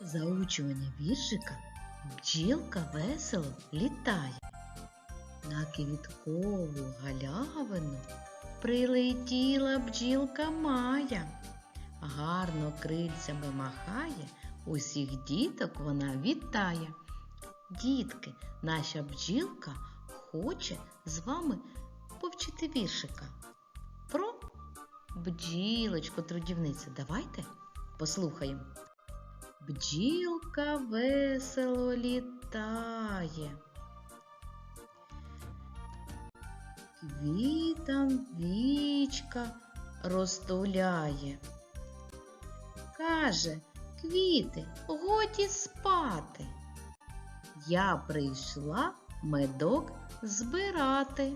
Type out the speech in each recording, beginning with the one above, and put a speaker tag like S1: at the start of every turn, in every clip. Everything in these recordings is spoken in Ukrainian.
S1: Заучування віршика бджілка весело літає. На квіткову галявину прилетіла бджілка Майя. Гарно крильцями махає, усіх діток вона вітає. Дітки, наша бджілка хоче з вами повчити віршика про бджілочку трудівницю. Давайте послухаємо. Бджілка весело літає. Квітам вічка розтуляє. Каже, квіти, годі спати. Я прийшла медок збирати.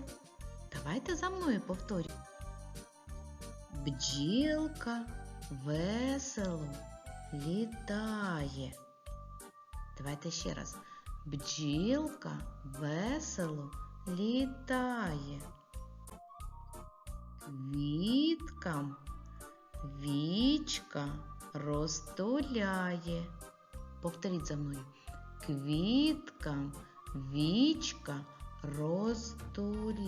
S1: Давайте за мною повторюємо. Бджілка весело літає. Давайте ще раз. Бджілка весело літає. Квіткам вічка розтуляє. Повторіть за мною. Квіткам вічка розтуляє.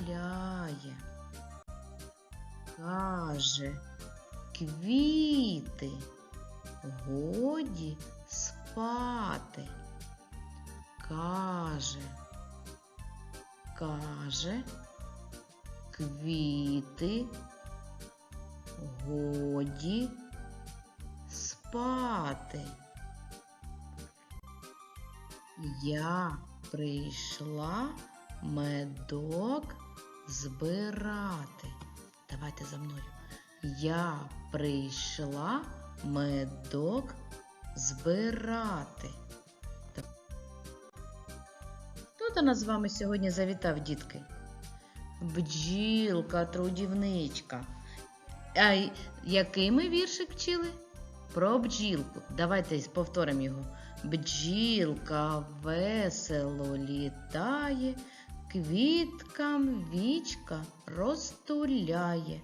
S1: Каже, квіти, годі спати. Каже, каже, квіти, годі спати. Я прийшла медок збирати. Давайте за мною. Я прийшла медок збирати. Хто до нас з вами сьогодні завітав, дітки? Бджілка, трудівничка. А який ми віршик вчили? Про бджілку. Давайте повторимо його. Бджілка весело літає, квіткам вічка розтуляє.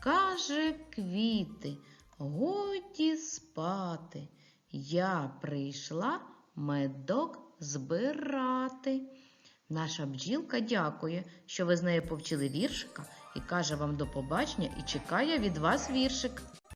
S1: Каже квіти, годі спати. Я прийшла медок збирати. Наша бджілка дякує, що ви з нею повчили віршика і каже вам до побачення і чекає від вас віршик.